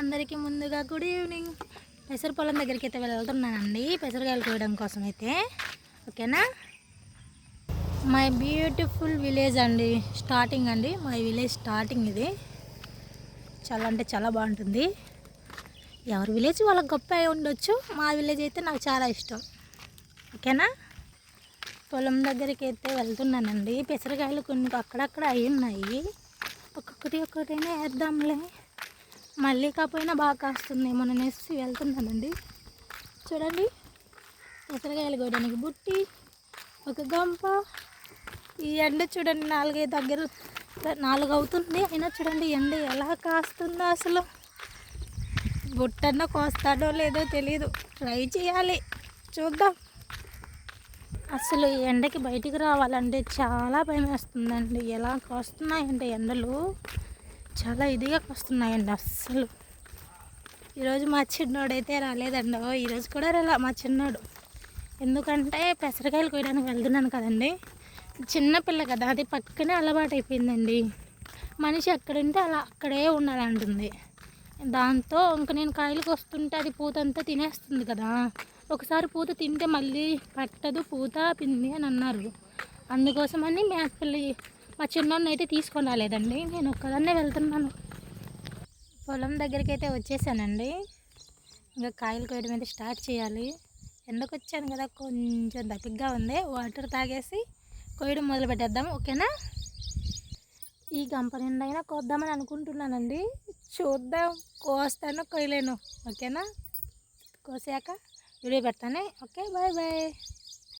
అందరికీ ముందుగా good evening పెసర పొలం దగ్గరికి అయితే వెళ్తున్నానండి. పెసరకాయలు కోయడం కోసం అయితే. ఓకేనా? మై బ్యూటిఫుల్ విలేజ్ అండి. స్టార్టింగ్ అండి. మై విలేజ్ స్టార్టింగ్ ఇది. చాలా అంటే చాలా బాగుంటుంది. ఎవరి విలేజ్ వాళ్ళకి గొప్ప అయి ఉండొచ్చు. మా విలేజ్ అయితే నాకు చాలా ఇష్టం. ఓకేనా? పొలం దగ్గరికి అయితే వెళ్తున్నానండి. పెసరకాయలు కొన్ని అక్కడక్కడ అయి ఉన్నాయి. ఒక్కొక్కటి ఒక్కటైనా వేద్దాంలే. మళ్ళీ కాకపోయినా బాగా కాస్తుంది. మొన్న నేసి వెళ్తున్నానండి. చూడండి. పెసరకాయలు కోయడానికి బుట్టి ఒక గంప. ఈ ఎండ చూడండి నాలుగైదు దగ్గర నాలుగు అవుతుంది అయినా చూడండి ఎండ ఎలా కాస్తుందో అసలు. బుట్టన్న కోస్తాడో లేదో తెలియదు ట్రై చేయాలి. చూద్దాం. అసలు ఈ ఎండకి బయటికి రావాలంటే చాలా భయం వేస్తుందండి ఎలా కాస్తున్నాయంటే ఎండలు. చాలా ఇదిగా వస్తున్నాయండి అస్సలు. ఈరోజు మా చిన్నోడైతే రాలేదండి. ఈరోజు కూడా రాలే మా చిన్నోడు. ఎందుకంటే పెసరకాయలు కోయడానికి వెళ్తున్నాను కదండి. చిన్న పిల్ల కదా అది పక్కనే అలవాటు అయిపోయిందండి మనిషి ఎక్కడుంటే అలా అక్కడే ఉండాలంటుంది. దాంతో ఇంక నేను కాయలకు వస్తుంటే అది పూత అంతా తినేస్తుంది కదా. ఒకసారి పూత తింటే మళ్ళీ పట్టదు పూత పిండి అని అన్నారు. అందుకోసమని మేకపిల్లి మా చిన్నోడిని అయితే తీసుకొని రాలేదండి నేను ఒక్కదాన్నే వెళ్తున్నాను. పొలం దగ్గరికి అయితే వచ్చేసానండి. ఇంకా కాయలు కోయడం అయితే స్టార్ట్ చేయాలి. ఎండకు వచ్చాను కదా? కొంచెం దప్పిగ్గా ఉంది. వాటర్ తాగేసి కోయడం మొదలు పెట్టేద్దాం. ఓకేనా? ఈ గంప నిండా అయినా కోద్దామని అనుకుంటున్నానండి. చూద్దాం. కోస్తాను కొయ్యలేను ఓకేనా? కోసాక వీడియో పెడతానే. Okay bye bye.